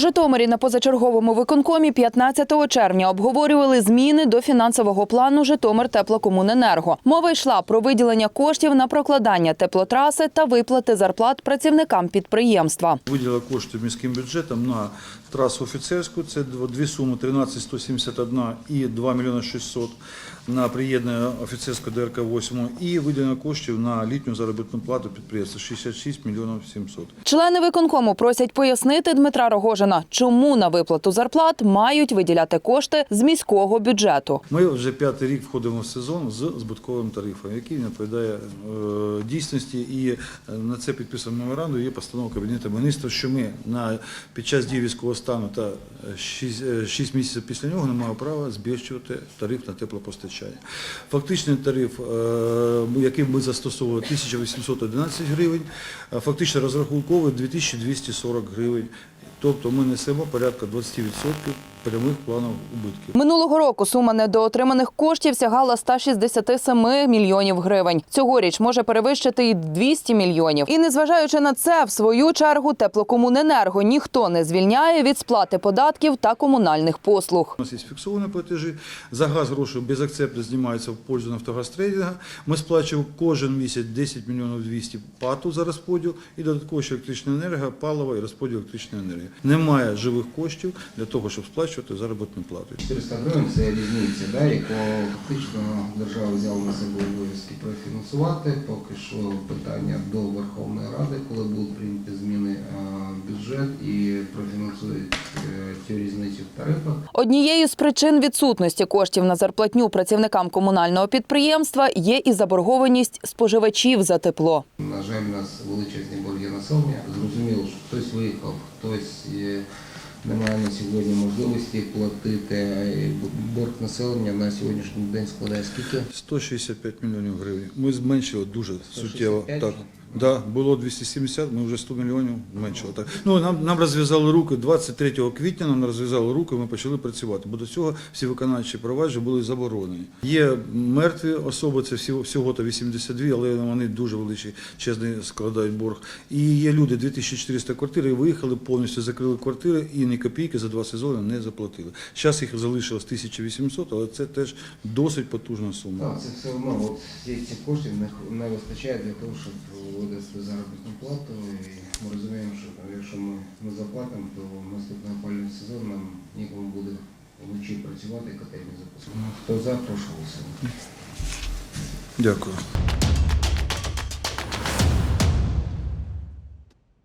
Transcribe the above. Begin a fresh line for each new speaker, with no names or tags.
Житомирі на позачерговому виконкомі 15 червня обговорювали зміни до фінансового плану Житомир теплокомуненерго. Мова йшла про виділення коштів на прокладання теплотраси та виплати зарплат працівникам підприємства.
Виділила кошти міським бюджетом на трасу офіцерську. Це дві суми 13 171 і 2 мільйони 600 на приєднання офіцерського ДРК 8 і виділення коштів на літню заробітну плату підприємства 66 мільйонів 700.
Члени виконкому просять пояснити Дмитра Рогожина, чому на виплату зарплат мають виділяти кошти з міського бюджету.
Ми вже п'ятий рік входимо в сезон з збутковим тарифом, який не відповідає е, дійсності. І е, на це підписано меморандум. Є постанова Кабінету міністрів, що ми на під час дії військового стану та 6, місяців після нього не маємо права збільшувати тариф на теплопостачання. Фактичний тариф, е, який ми застосовували 1811 гривень, фактично розрахунковий 2240 гривень. Тобто ми несемо порядка 20% прямих планів убитків.
Минулого року сума недоотриманих коштів сягала 167 мільйонів гривень. Цьогоріч може перевищити і 200 мільйонів. І незважаючи на це, в свою чергу теплокомуненерго ніхто не звільняє від сплати податків та комунальних послуг.
У нас є фіксовані платежі. За газ гроші без акцепту знімаються в пользу Нафтогазтрейдинга. Ми сплачуємо кожен місяць 10 мільйонів 200 пату за розподіл і додатково ще електрична енергія, паливо і розподіл електричної енергії. Немає живих коштів для того, щоб сплачувати заробітну плату.
400 гривень це різниця, да, яку фактично держава взяла на себе обов'язки профінансувати. Поки що питання до Верховної Ради, коли будуть прийняті зміни бюджет і профінансують е, цю різницю в тарифах.
Однією з причин відсутності коштів на зарплатню працівникам комунального підприємства є і заборгованість споживачів за тепло.
На жаль, у нас величезні борги населення. Зрозуміло, що хтось виїхав, хтось е, не має на сьогодні можливості платити. Борг населення на сьогоднішній день складає скільки?
165 мільйонів гривень. Ми зменшили дуже суттєво.
165?
Так. Да, було 270, ми вже 100 мільйонів зменшили. Так. Ну, нам, нам розв'язали руки 23 квітня, нам розв'язали руки, ми почали працювати. Бо до цього всі виконавчі провадження були заборонені. Є мертві особи, це всього, всього то 82, але вони дуже величі, чесний складають борг. І є люди, 2400 квартир, і виїхали повністю, закрили квартири і ні копійки за два сезони не заплатили. Зараз їх залишилось 1800, але це теж досить потужна сума.
Так, це все одно от ці- коштів не, не вистачає для того, щоб вивести заробітну плату. І ми розуміємо, що якщо ми не заплатимо, то наступний опалювальний сезон нам нікому буде вночі працювати і котельні запускати. Хто за, прошу голосувати.
Дякую.